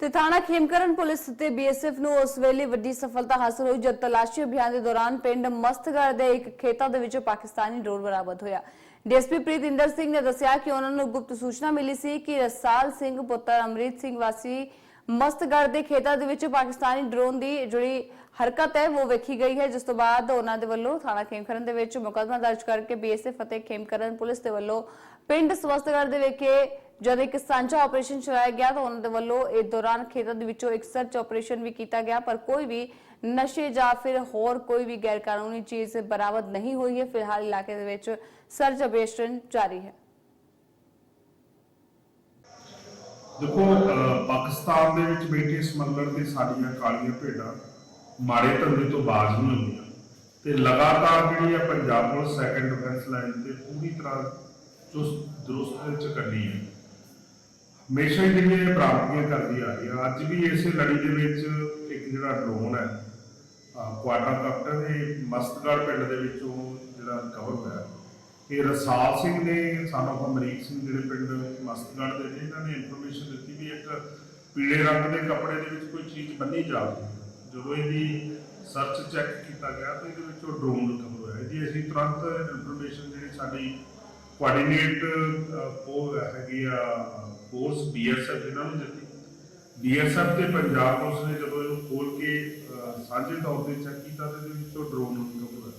ਤੇ ਥਾਣਾ ਖੇਮਕਰਨ ਪੁਲਿਸ ਤੇ ਬੀਐਸਐਫ ਨੂੰ ਉਸ ਵੇਲੇ ਵੱਡੀ ਸਫਲਤਾ ਹਾਸਲ ਹੋਈ ਜਦ ਤਲਾਸ਼ੀ ਅਭਿਆਨ ਦੇ ਦੌਰਾਨ ਪਿੰਡ ਮਸਤਗੜ ਦੇ ਇੱਕ ਖੇਤਾਂ ਦੇ ਵਿੱਚੋਂ ਪਾਕਿਸਤਾਨੀ ਡਰੋਨ ਬਰਾਮਦ ਹੋਇਆ। ਡੀਐਸਪੀ ਪ੍ਰੀਤਿੰਦਰ ਸਿੰਘ ਨੇ ਦੱਸਿਆ ਕਿ ਉਹਨਾਂ ਨੂੰ ਗੁਪਤ ਸੂਚਨਾ ਮਿਲੀ ਸੀ ਕਿ ਰਸਾਲ ਸਿੰਘ ਪੁੱਤਰ ਅਮਰੀਤ ਸਿੰਘ ਵਾਸੀ ਮਸਤਗੜ ਦੇ ਖੇਤਾਂ ਦੇ ਵਿੱਚ ਪਾਕਿਸਤਾਨੀ ਡਰੋਨ ਦੀ ਜਿਹੜੀ ਹਰਕਤ ਹੈ, ਉਹ ਵੇਖੀ ਗਈ ਹੈ, ਜਿਸ ਤੋਂ ਬਾਅਦ ਉਹਨਾਂ ਦੇ ਵੱਲੋਂ ਥਾਣਾ ਖੇਮਕਰਨ ਦੇ ਵਿੱਚ ਮੁਕੱਦਮਾ ਦਰਜ ਕਰਕੇ ਬੀਐਸਐਫ ਅਤੇ ਖੇਮਕਰਨ ਪੁਲਿਸ ਦੇ ਵੱਲੋਂ ਪਿੰਡ ਸਵਸਤਗੜ ਦੇ ਵਿਖੇ ਜਦ ਇੱਕ ਸਾਂਝਾ ਆਪਰੇਸ਼ਨ ਚਲਾਇਆ ਗਿਆ ਤਾਂ ਉਹਨਾਂ ਦੇ ਵੱਲੋਂ ਇਸ ਦੌਰਾਨ ਖੇਤਾਂ ਦੇ ਵਿੱਚੋਂ ਇੱਕ ਸਰਚ ਆਪਰੇਸ਼ਨ ਵੀ ਕੀਤਾ ਗਿਆ, ਪਰ ਕੋਈ ਵੀ ਨਸ਼ੇ ਜਾਂ ਫਿਰ ਹੋਰ ਕੋਈ ਵੀ ਗੈਰ ਕਾਨੂੰਨੀ ਚੀਜ਼ ਬਰਾਮਦ ਨਹੀਂ ਹੋਈ ਹੈ। ਫਿਲਹਾਲ ਇਲਾਕੇ ਦੇ ਵਿੱਚ ਸਰਚ ਆਪਰੇਸ਼ਨ ਜਾਰੀ ਹੈ। ਦੇਖੋ ਪਾਕਿਸਤਾਨ ਦੇ ਵਿੱਚ ਬੈਠੇ ਸਮਗਲਰ ਤੇ ਸਾਡੀਆਂ ਕਾਲੀਆਂ ਭੇਡਾਂ ਮਾੜੇ ਧੰਦੇ ਤੋਂ ਬਾਜ਼ ਨਹੀਂ ਹੁੰਦੀਆਂ। ਤੇ ਲਗਾਤਾਰ ਜਿਹੜੀ ਆ Punjab police second defence line ਤੇ ਪੂਰੀ ਤਰ੍ਹਾਂ ਚੁਸਤ ਦਰੁਸਤ ਵਿੱਚ ਕਰਨੀ ਹੈ ਹਮੇਸ਼ਾ ਹੀ ਜਿਹੜੀਆਂ ਪ੍ਰਾਪਤੀਆਂ ਕਰਦੀ ਆ ਰਹੀ ਆ। ਅੱਜ ਵੀ ਇਸੇ ਲੜੀ ਦੇ ਵਿੱਚ ਇੱਕ ਜਿਹੜਾ ਡਰੋਨ ਹੈ ਕੁਆਟਰ ਕਪਟਰ ਇਹ ਮਸਤਗੜ ਪਿੰਡ ਦੇ ਵਿੱਚੋਂ ਜਿਹੜਾ ਕਵਰ ਹੋਇਆ। ਇਹ ਰਸਾਲ ਸਿੰਘ ਨੇ ਸਾਨੂੰ ਅਮਰੀਕ ਸਿੰਘ ਜਿਹੜੇ ਪਿੰਡ ਮਸਤਗੜ ਦੇ ਨੇ, ਇਹਨਾਂ ਨੇ ਇਨਫੋਰਮੇਸ਼ਨ ਦਿੱਤੀ ਵੀ ਇੱਕ ਪੀਲੇ ਰੰਗ ਦੇ ਕੱਪੜੇ ਦੇ ਵਿੱਚ ਕੋਈ ਚੀਜ਼ ਬੰਨੀ ਜਾਵੇ ਜਦੋਂ ਇਹਦੀ ਸਰਚ ਚੈੱਕ ਕੀਤਾ ਗਿਆ ਤਾਂ ਇਹਦੇ ਵਿੱਚੋਂ ਡਰੋਨ ਰਿਕਵਰ ਹੋਇਆ ਇਹਦੀ ਅਸੀਂ ਤੁਰੰਤ ਇਨਫੋਰਮੇਸ਼ਨ ਜਿਹੜੀ ਸਾਡੀ ਕੋਆਰਡੀਨੇਟ ਉਹ ਹੈਗੀ ਆ ਫੋਰਸ ਬੀਐਸਐਫ ਇਹਨਾਂ ਨੂੰ ਦਿੱਤੀ ਬੀਐਸਐਫ ਤੇ ਪੰਜਾਬ ਪੁਲਿਸ ਨੇ ਜਦੋਂ ਇਹਨੂੰ ਖੋਲ ਕੇ ਸਾਂਝੇ ਤੌਰ ਤੇ ਚੈੱਕ ਕੀਤਾ ਤਾਂ ਇਹਦੇ ਵਿੱਚੋਂ ਡਰੋਨ ਰਿਕਵਰ ਹੋਇਆ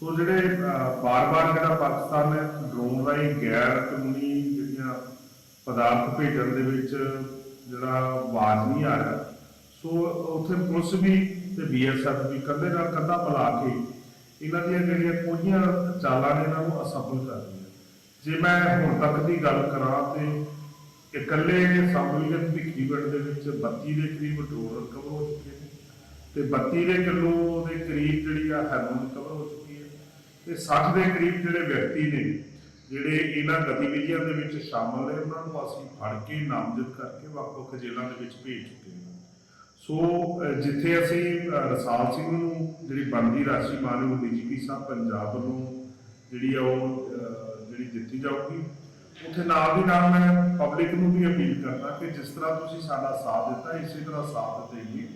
ਸੋ ਜਿਹੜੇ ਬਾਰ-ਬਾਰ ਜਿਹੜਾ ਪਾਕਿਸਤਾਨ ਨੇ ਡਰੋਨ ਰਾਹੀਂ ਗੈਰ ਕਾਨੂੰਨੀ ਜਿਹੜੀਆਂ ਪਦਾਰਥ ਭੇਜਣ ਦੇ ਵਿੱਚ ਜਿਹੜਾ ਆਵਾਜ਼ ਨਹੀਂ ਆ ਰਿਹਾ, ਸੋ ਉੱਥੇ ਪੁਲਿਸ ਵੀ ਤੇ ਬੀਐਸਐਫ ਵੀ ਕੰਧੇ ਨਾਲ ਕੰਧਾ ਮਿਲਾ ਕੇ ਇਹਨਾਂ ਦੀਆਂ ਜਿਹੜੀਆਂ ਕੋਈਆਂ ਚਾਲਾਂ ਨੇ ਇਹਨਾਂ ਨੂੰ ਅਸਫਲ ਕਰ ਰਹੀਆਂ ਜੇ ਮੈਂ ਹੁਣ ਤੱਕ ਦੀ ਗੱਲ ਕਰਾਂ ਤੇ ਇਕੱਲੇ ਸੰਭਵਿਤ ਭਿੱਖੀ ਪਿੰਡ ਦੇ ਵਿੱਚ 32 ਦੇ ਕਰੀਬ ਡੋਰ ਰਿਕਵਰ ਹੋ ਚੁੱਕੇ ਨੇ ਤੇ 32 ਦੇ ਕਿਲੋ ਦੇ ਕਰੀਬ ਜਿਹੜੀ ਆ ਹੈਰੋਨ ਰਿਕਵਰ ਹੋ ਚੁੱਕੀ ਹੈ ਤੇ 60 ਦੇ ਕਰੀਬ ਜਿਹੜੇ ਵਿਅਕਤੀ ਨੇ ਜਿਹੜੇ ਇਹਨਾਂ ਗਤੀਵਿਧੀਆਂ ਦੇ ਵਿੱਚ ਸ਼ਾਮਲ ਨੇ, ਉਹਨਾਂ ਨੂੰ ਅਸੀਂ ਫੜ ਕੇ ਨਾਮਜ਼ਦ ਕਰਕੇ ਵੱਖ-ਵੱਖ ਜੇਲ੍ਹਾਂ ਦੇ ਵਿੱਚ ਭੇਜ ਚੁੱਕੇ ਹਾਂ। ਸੋ ਜਿੱਥੇ ਅਸੀਂ ਰਸਾਲ ਸਿੰਘ ਨੂੰ, ਜਿਹੜੀ ਬਣਦੀ ਰਾਸ਼ੀ ਮਾਨਯੋਗ ਡੀਜੀਪੀ ਸਾਹਿਬ ਪੰਜਾਬ ਨੂੰ ਜਿਹੜੀ ਆ ਉਹ ਜਿਹੜੀ ਦਿੱਤੀ ਜਾਊਗੀ। ਉੱਥੇ ਨਾਲ ਦੀ ਨਾਲ ਮੈਂ ਪਬਲਿਕ ਨੂੰ ਵੀ ਅਪੀਲ ਕਰਦਾ ਕਿ ਜਿਸ ਤਰ੍ਹਾਂ ਤੁਸੀਂ ਸਾਡਾ ਸਾਥ ਦਿੱਤਾ, ਇਸੇ ਤਰ੍ਹਾਂ ਸਾਥ ਦੇਈਏ।